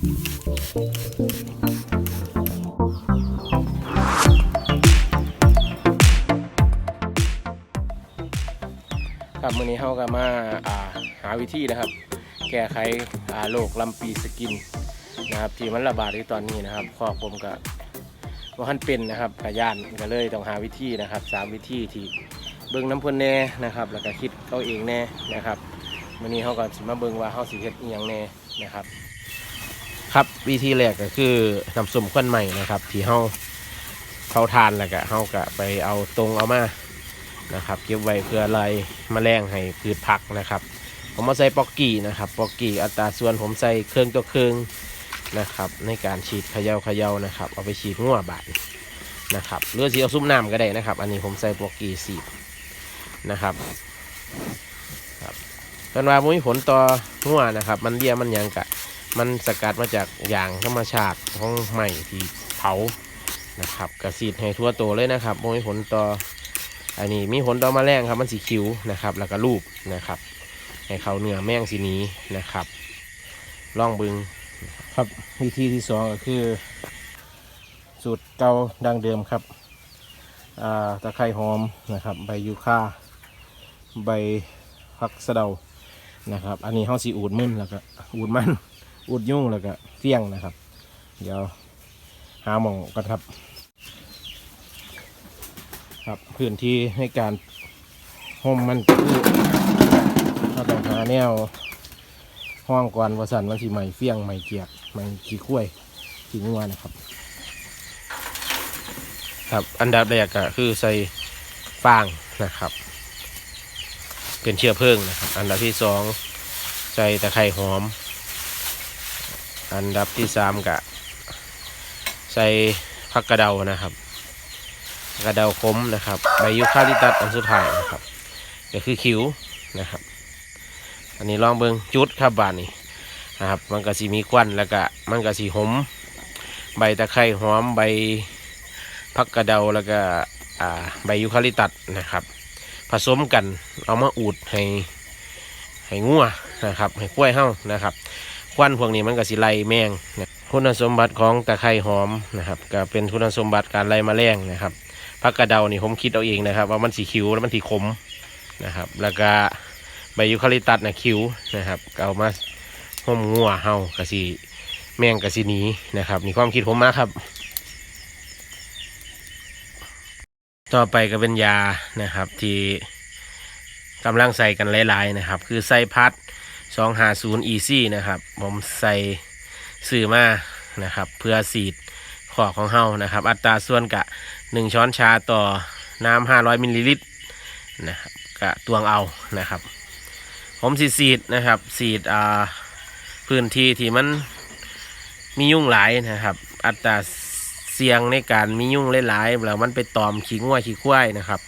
ครับมื้อนี้เฮาก็มาอ่าหาวิธีนะครับ แก้ไขอ่าโรคลำปีสกินนะครับที่มันระบาดในตอนนี้นะครับข้อบผมก็ว่าทันเป็นนะครับกระยานก็เลยต้องหาวิธีนะครับสามวิธีที่เบิ่งน้ำพ่นแน่นะครับ แล้วก็คิดเอาเองแน่นะครับมื้อนี้เฮาก็สิมาเบิ่งว่าเฮาสิเฮ็ดอีหยังแน่นะครับ ครับวิธีแรกก็คือน้ำส้มควันใหม่นะครับที่เฮาเขาทานแล้วก็เฮาก็ไปเอาตรงเอามานะครับ เก็บไว้เพื่อะไล่แมลงให้พืชผักนะครับ ผมมาใส่ปอกกี้นะครับปอกกี้อัตราส่วนผมใส่เครื่องตัวเครื่องนะครับ ในการฉีดเขย่าเขย่านะครับ เอาไปฉีดงัวบาดนะครับหรือสีเอาซุ้มน้ำก็ได้นะครับ อันนี้ผมใส่ปอกกี้สีนะครับครับเป็นว่ามุ้ยผลต่องัวนะครับ มันเบี้ยมันยังกะ มันสกัดมาจากอย่างธรรมชาติของใหม่ที่เผานะครับกระสีดให้ทั่วโตวเลยนะครับมุ้ยผลต่ออันนี้มีผลต่อมาแมลงครับมันสีคิ้วนะครับ แล้วก็รูปนะครับ ให้เขาเนื้อแมงสีนี้นะครับล่องบึงครับวิธีที่สองก็คือ สูตรเก่าดังเดิมครับอ่าตะไคร้หอมนะครับ ใบยูคาใบพักสะเดานะครับ อันนี้ห้าสีอูดมึนแล้วก็อูดมัน อูดยุ่งแล้วก็เฟี้ยงนะครับ เดี๋ยวหาหมองกันครับ ครับพื้นที่ในการห่มมันคือเราต้องหาแนวห้องก่อนวสันวันที่ใหม่เฟี้ยงใหม่เกียกใหม่ขี้ข้วยขี้งัวนะครับ ครับอันดับแรกก็คือใส่ฟางนะครับเป็นเชื้อเพลิงนะครับ อันดับที่สองใส่ตะไคร้หอม อันดับที่สามก็ใส่ผักกระเดานะครับ กระเดาคมนะครับ ใบยุคาลิปตัสอันสุดท้ายนะครับก็คือคิ้วนะครับ อันนี้ลองเบิงจุดครับบานนี้นะครับ มันก็สีมีควันแล้วก็มันก็สีหอมใบตะไคร้หอมใบพักกระเดาแล้วก็ใบยูคาลิตัสนะครับ ผสมกันเอามาอูดให้ให้งัวนะครับ ให้กล้วยเห่านะครับ วันพวกนี้มันก็สิไล่แมงนะคุณสมบัติของตะไคร้หอมนะครับก็เป็นคุณสมบัติการไล่แมลงนะครับผักกระเดานี่ผมคิดเอาเองนะครับ ว่ามันสีคิ้วแล้วมันสีขมนะครับ แล้วก็ใบยูคาลิปตัสนะคิ้วนะครับเอามาห่มงัวเฮากะสีแมงกะสีหนีนะครับนี่ความคิดผมมาครับ ต่อไปก็เป็นยานะครับที่กำลังใส่กันหลาย ๆ นะครับ คือไซพัด 250 EC นอีซี่นะครับ ผมใส่สื่อมานะครับ เพื่อสีดขอกของเฮานะครับ อัตราส่วนกะหนึ่งช้อนชาต่อน้ำห้าร้อยมิลลิลิตรนะครับกะตวงเอานะครับ ผมสีสีดนะครับ สีดอ่าพื้นที่ที่มันมียุ่งหลายนะครับ อัตราเสี่ยงในการมียุ่งหลายๆแล้วมันไปตอมขี้ง่วยขี้ควายนะครับ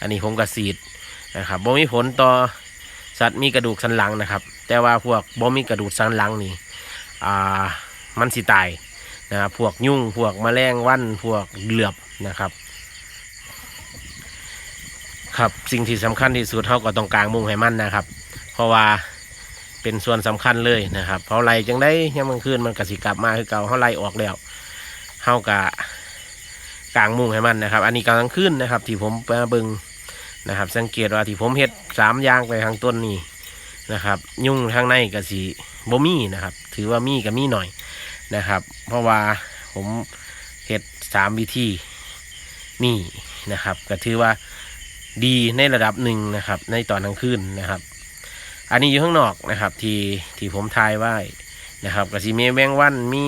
อันนี้ผมก็สีดนะครับบ่มีผลต่อ สัตว์มีกระดูกสันหลังนะครับ แต่ว่าพวกบ่มีกระดูกสันหลังนี่อ่ามันสิตายนะครับพวกยุ่งพวกแมลงวันพวกเหลือบนะครับ ครับสิ่งที่สำคัญที่สุดเขาก็ต้องกลางมุงให้มันนะครับ เพราะว่าเป็นส่วนสำคัญเลยนะครับเพราะไรจังได้ยังมันขึ้นมันกระสิกลับมาคือเก่าเขาไล่ออกแล้วเขากะกลางมุงให้มันนะครับ อันนี้กลังขึ้นนะครับ ที่ผมมาเบิง นะครับ สังเกตว่าที่ผมเฮ็ดสามอย่างไปทางต้นนี้นะครับ ยุ่งทางในกะสีบ่มีนะครับ ถือว่ามีกับมีหน่อยนะครับ เพราะว่าผมเฮ็ดสามวิธีนี่นะครับ ก็ถือว่าดีในระดับหนึ่งนะครับ ในตอนกลางคืนนะครับ อันนี้อยู่ข้างนอกนะครับ ที่ที่ผมทายไว้นะครับกสิเมแมงวันมี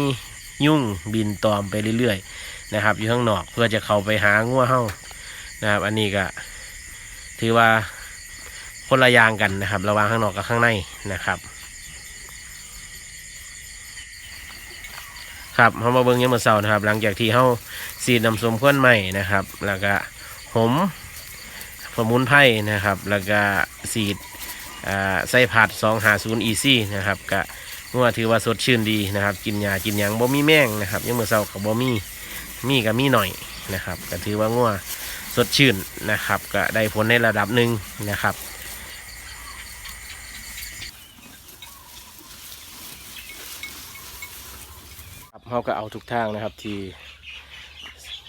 ยุ่งบินตอมไปเรื่อยๆนะครับ อยู่ข้างนอกเพื่อจะเข้าไปหางัวเห่านะครับ อันนี้ก็ ถือว่าคนละอย่างกันนะครับ ระหว่างข้างนอกกับข้างในนะครับ ครับเขามาเบิ้งยังมือเสาร์นะครับ หลังจากที่เขาสีดน้ำส้มข้นใหม่นะครับ แล้วก็หอมสมุนไพรนะครับ แล้วก็สีดไส้ผัดสองหาศูนย์อีซี่นะครับกะงัวถือว่าสดชื่นดีนะครับ กินยากินยังบ่มีแม่งนะครับยังมือเสาร์กับบ่มีมีกับมีหน่อยนะครับก็ถือว่างัว สดชื่นนะครับ ก็ได้ผลในระดับหนึ่งนะครับเขาก็เอาทุกทางนะครับที่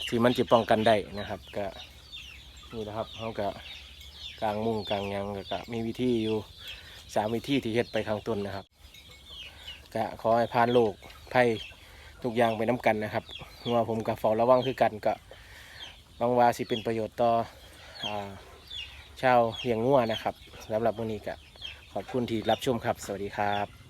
ที่มันจะป้องกันได้นะครับ ก็นี่นะครับเขาก็กลางมุ้งกลางยังก็มีวิธีอยู่สามวิธีที่เฮ็ดไปข้างต้นนะครับก็ขอให้ผ่านโลกภัยทุกอย่างไปน้กันนะครับงัวผมกับเฝ้าระวังคือกันก็ หวังว่าสิเป็นประโยชน์ต่ออชาวเลี้ยงงัวนะครับสำหรับวันนี้ก็ขอบคุณที่รับชมครับ สวัสดีครับ